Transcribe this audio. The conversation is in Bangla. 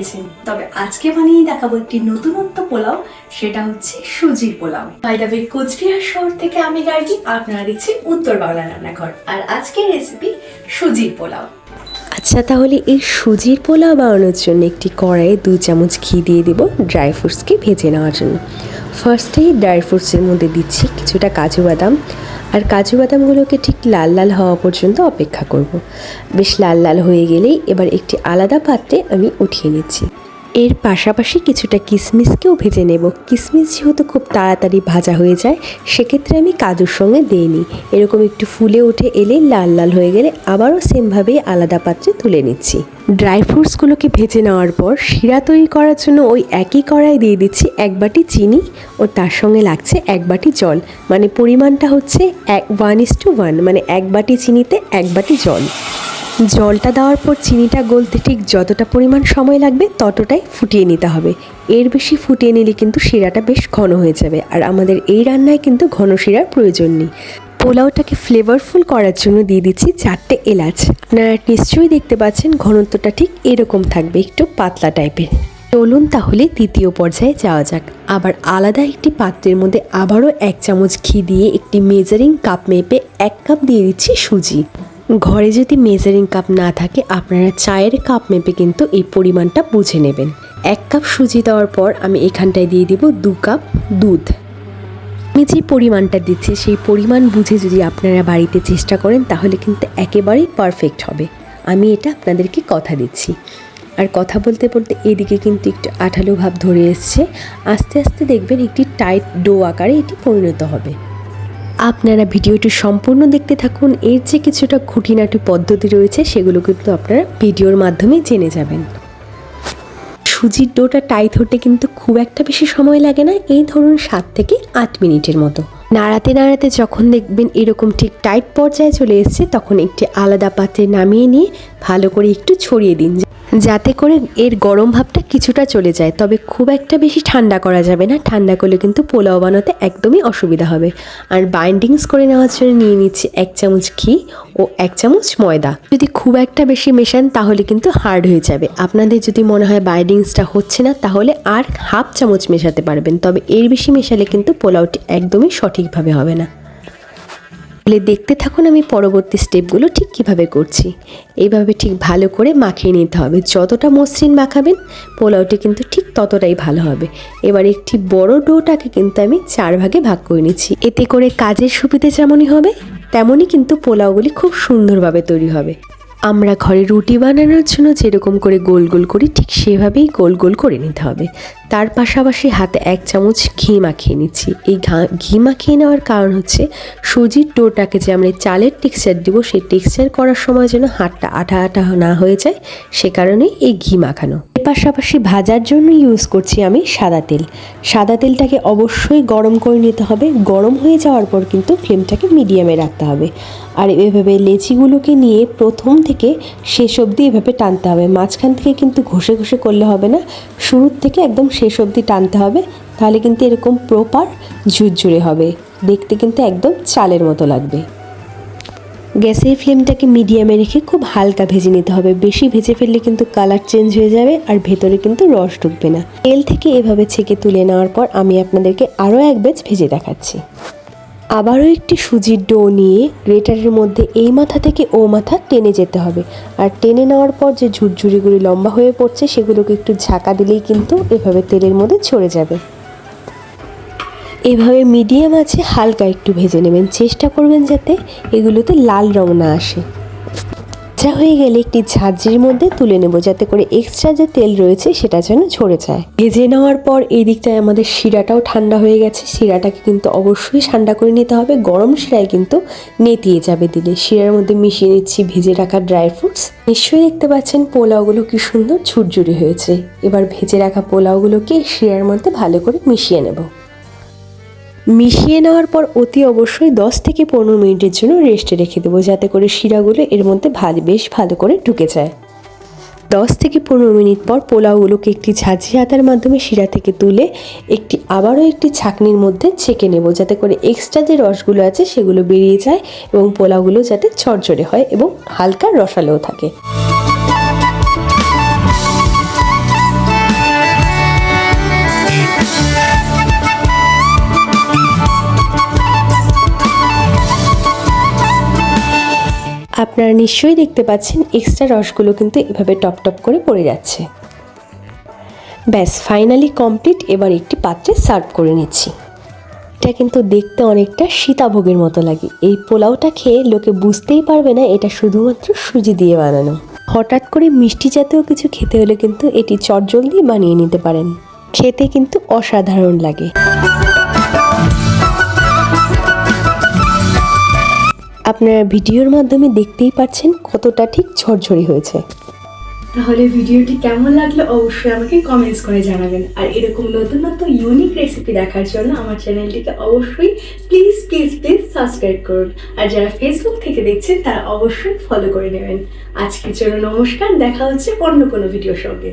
খেয়েছেন তবে আজকে বানিয়ে দেখাবো একটি নতুনত্ব পোলাও, সেটা হচ্ছে সুজির পোলাও। বাইদাবে কোচবিহার শহর থেকে আমি গার্গি, আপনারা দেখছি উত্তর বাংলা রান্নাঘর। আর আজকের রেসিপি সুজির পোলাও। আচ্ছা তাহলে এই সুজির পোলাও বানানোর জন্য একটি কড়াইয়ে দু চামচ ঘি দিয়ে দেব ড্রাই ফ্রুটসকে ভেজে নেওয়ার জন্য। ফার্স্টেই ড্রাই ফ্রুটসের মধ্যে দিচ্ছি কিছুটা কাজু বাদাম আর কাজু বাদামগুলোকে ঠিক লাল লাল হওয়া পর্যন্ত অপেক্ষা করব। বেশ লাল লাল হয়ে গেলেই এবার একটি আলাদা পাত্রে আমি উঠিয়ে নিচ্ছি। এর পাশাপাশি কিছুটা কিশমিশকেও ভেজে নেব। কিশমিশ যেহেতু খুব তাড়াতাড়ি ভাজা হয়ে যায়, সেক্ষেত্রে আমি কাজুর সঙ্গে দিয়ে নিই। এরকম একটু ফুলে উঠে এলে লাল লাল হয়ে গেলে আবারও সেমভাবেই আলাদা পাত্রে তুলে নিচ্ছি। ড্রাই ফ্রুটসগুলোকে ভেজে নেওয়ার পর শিরা তৈরি করার জন্য ওই একই কড়াই দিয়ে দিচ্ছি এক বাটি চিনি ও তার সঙ্গে লাগছে এক বাটি জল। মানে পরিমাণটা হচ্ছে এক ওয়ান ইস টু ওয়ান মানে এক বাটি চিনিতে এক বাটি জল। জলটা দেওয়ার পর চিনিটা গলতে ঠিক যতটা পরিমাণ সময় লাগবে ততটাই ফুটিয়ে নিতে হবে। এর বেশি ফুটিয়ে নিলে কিন্তু শিরাটা বেশ ঘন হয়ে যাবে। আর আমাদের এই রান্নায় কিন্তু ঘন শিরার প্রয়োজন নেই। পোলাওটাকে ফ্লেভারফুল করার জন্য দিয়ে দিচ্ছি চারটে এলাচ। আপনারা নিশ্চয়ই দেখতে পাচ্ছেন, ঘনত্বটা ঠিক এরকম থাকবে, একটু পাতলা টাইপের চলুন তাহলে দ্বিতীয় পর্যায়ে যাওয়া যাক। আবার আলাদা একটি পাত্রের মধ্যে আবারও এক চামচ ঘি দিয়ে একটি মেজারিং কাপ মেপে এক কাপ দিয়ে দিচ্ছি সুজি। ঘরে যদি মেজারিং কাপ না থাকে, আপনারা চায়ের কাপ মেপে কিন্তু এই পরিমাণটা বুঝে নেবেন। এক কাপ সুজি দেওয়ার পর আমি এখানটায় দিয়ে দিব দু কাপ দুধ। আমি যে পরিমাণটা দিচ্ছি, সেই পরিমাণ বুঝে যদি আপনারা বাড়িতে চেষ্টা করেন, তাহলে কিন্তু একেবারেই পারফেক্ট হবে। আমি এটা আপনাদেরকে কথা দিচ্ছি। আর কথা বলতে বলতে এদিকে কিন্তু একটু আঠালো ভাব ধরে এসছে। আস্তে আস্তে দেখবেন একটি টাইট ডো আকারে এটি পরিণত হবে। আপনারা ভিডিওটি সম্পূর্ণ দেখতে থাকুন। এর যে কিছুটা খুঁটিনাটি পদ্ধতি রয়েছে, সেগুলো কিন্তু আপনারা ভিডিওর মাধ্যমে জেনে যাবেন। সুজির ডোটা টাইট হতে কিন্তু খুব একটা বেশি সময় লাগে না, এই ধরুন সাত থেকে আট মিনিটের মতো। নাড়াতে নাড়াতে যখন দেখবেন এরকম ঠিক টাইট পর্যায়ে চলে এসছে, তখন একটি আলাদা পাত্রে নামিয়ে নিয়ে ভালো করে একটু ছড়িয়ে দিন। যাতে করে এর গরম ভাবটা কিছুটা চলে যায়। তবে খুব একটা বেশি ঠান্ডা করা যাবে না। ঠান্ডা করলে কিন্তু পোলাও বানাতে একদমই অসুবিধা হবে। আর বাইন্ডিংস করে নেওয়ার জন্য নিয়ে নিচ্ছি এক চামচ ঘি ও এক চামচ ময়দা। যদি খুব একটা বেশি মেশান তাহলে কিন্তু হার্ড হয়ে যাবে। আপনাদের যদি মনে হয় বাইন্ডিংসটা হচ্ছে না, তাহলে আর হাফ চামচ মেশাতে পারবেন। তবে এর বেশি মেশালে কিন্তু পোলাওটি একদমই সঠিকভাবে হবে না। তাহলে দেখতে থাকুন আমি পরবর্তী স্টেপগুলো ঠিক কীভাবে করছি। এইভাবে ঠিক ভালো করে মাখিয়ে নিতে হবে। যতটা মসৃণ মাখাবেন, পোলাওটি কিন্তু ঠিক ততটাই ভালো হবে। এবার একটি বড় ডোটাকে কিন্তু আমি চার ভাগে ভাগ করে নিচ্ছি। এতে করে কাজের সুবিধে যেমনই হবে, তেমনই কিন্তু পোলাওগুলি খুব সুন্দরভাবে তৈরি হবে। আমরা ঘরে রুটি বানানোর জন্য যেরকম করে গোল গোল করি, ঠিক সেভাবেই গোল গোল করে নিতে হবে। তার পাশাপাশি হাতে এক চামচ ঘি মাখিয়ে নিচ্ছি। এই ঘি মাখিয়ে নেওয়ার কারণ হচ্ছে, সুজির ডোটাকে যে আমরা চালের টেক্সচার দিব, সেই টেক্সচার করার সময় যেন হাতটা আঠা আঠা না হয়ে যায়, সে কারণেই এই ঘি মাখানো। পাশাপাশি ভাজার জন্য ইউজ করছি আমি সাদা তেল। সাদা তেলটাকে অবশ্যই গরম করে নিতে হবে। গরম হয়ে যাওয়ার পর কিন্তু ফ্লেমটাকে মিডিয়ামে রাখতে হবে। আর এভাবে লেচিগুলোকে নিয়ে প্রথম থেকে শেষ অবধি এভাবে টানতে হবে। মাঝখান থেকে কিন্তু ঘষে ঘষে করলে হবে না। শুরুর থেকে একদম শেষ অবধি টানতে হবে। তাহলে কিন্তু এরকম প্রপার ঝুরঝুরে হবে। দেখতে কিন্তু একদম চালের মতো লাগবে। গ্যাসের ফ্লেমটাকে মিডিয়ামে রেখে খুব হালকা ভেজে নিতে হবে। বেশি ভেজে ফেললে কিন্তু কালার চেঞ্জ হয়ে যাবে আর ভেতরে কিন্তু রস ঢুকবে না। তেল থেকে এভাবে ছেঁকে তুলে নেওয়ার পর আমি আপনাদেরকে আরও এক বেজ ভেজে দেখাচ্ছি। আবারও একটি সুজির ডো নিয়ে গ্রেটারের মধ্যে এই মাথা থেকে ও মাথা টেনে যেতে হবে। আর টেনে নেওয়ার পর যে ঝুরঝুরিগুলি লম্বা হয়ে পড়ছে, সেগুলোকে একটু ঝাঁকা দিলেই কিন্তু এভাবে তেলের মধ্যে ছড়ে যাবে। এভাবে মিডিয়াম আছে, হালকা একটু ভেজে নেবেন। চেষ্টা করবেন যাতে এগুলোতে লাল রং না আসে। ভাজা হয়ে গেলে একটি ঝাঁঝরির মধ্যে তুলে নেব, যাতে করে এক্সট্রা যে তেল রয়েছে সেটা যেন ঝরে যায়। ভেজে নেওয়ার পর এই দিকটায় আমাদের শিরাটাও ঠান্ডা হয়ে গেছে। শিরাটাকে কিন্তু অবশ্যই ঠান্ডা করে নিতে হবে। গরম শিরায় কিন্তু নেতিয়ে যাবে দিলে। শিরার মধ্যে মিশিয়ে নিচ্ছি ভেজে রাখা ড্রাই ফ্রুটস নিশ্চয়ই দেখতে পাচ্ছেন পোলাওগুলো কি সুন্দর ঝুরঝুরি হয়েছে। এবার ভেজে রাখা পোলাওগুলোকে শিরার মধ্যে ভালো করে মিশিয়ে নেব। মিশিয়ে নেওয়ার পর অতি অবশ্যই দশ থেকে পনেরো মিনিটের জন্য রেস্টে রেখে দেবো, যাতে করে শিরাগুলো এর মধ্যে ভালো বেশ ভালো করে ঢুকে যায়। দশ থেকে পনেরো মিনিট পর পোলাওগুলোকে একটি ঝাঁঝি হাতার মাধ্যমে শিরা থেকে তুলে একটি, আবারও একটি ছাকনির মধ্যে ছেঁকে নেব, যাতে করে এক্সট্রা যে রসগুলো আছে সেগুলো বেরিয়ে যায় এবং পোলাওগুলো যাতে ঝরঝরে হয় এবং হালকা রসালেও থাকে। আপনারা নিশ্চয়ই দেখতে পাচ্ছেন এক্সট্রা রসগুলো কিন্তু এভাবে টপ টপ করে পড়ে যাচ্ছে। ব্যাস ফাইনালি কমপ্লিট এবার একটি পাত্রে সার্ভ করে নিচ্ছি। এটা কিন্তু দেখতে অনেকটা সীতাভোগের মতো লাগে। এই পোলাওটা খেয়ে লোকে বুঝতেই পারবে না এটা শুধুমাত্র সুজি দিয়ে বানানো। হঠাৎ করে মিষ্টি জাতীয় কিছু খেতে হলে কিন্তু এটি চটজলদি বানিয়ে নিতে পারেন। খেতে কিন্তু অসাধারণ লাগে। আপনারা ভিডিওর মাধ্যমে দেখতেই পাচ্ছেন কতটা ঠিক ঝরঝরি হয়েছে। তাহলে ভিডিওটি কেমন লাগল অবশ্যই আমাকে কমেন্টস করে জানাবেন। আর এরকম নতুন নতুন ইউনিক রেসিপি দেখার জন্য আমার চ্যানেলটিকে অবশ্যই প্লিজ প্লিজ প্লিজ সাবস্ক্রাইব করুন। আর যারা ফেসবুক থেকে দেখছেন, তারা অবশ্যই ফলো করে নেবেন। আজকের জন্য নমস্কার, দেখা হচ্ছে অন্য কোনো ভিডিওর সঙ্গে।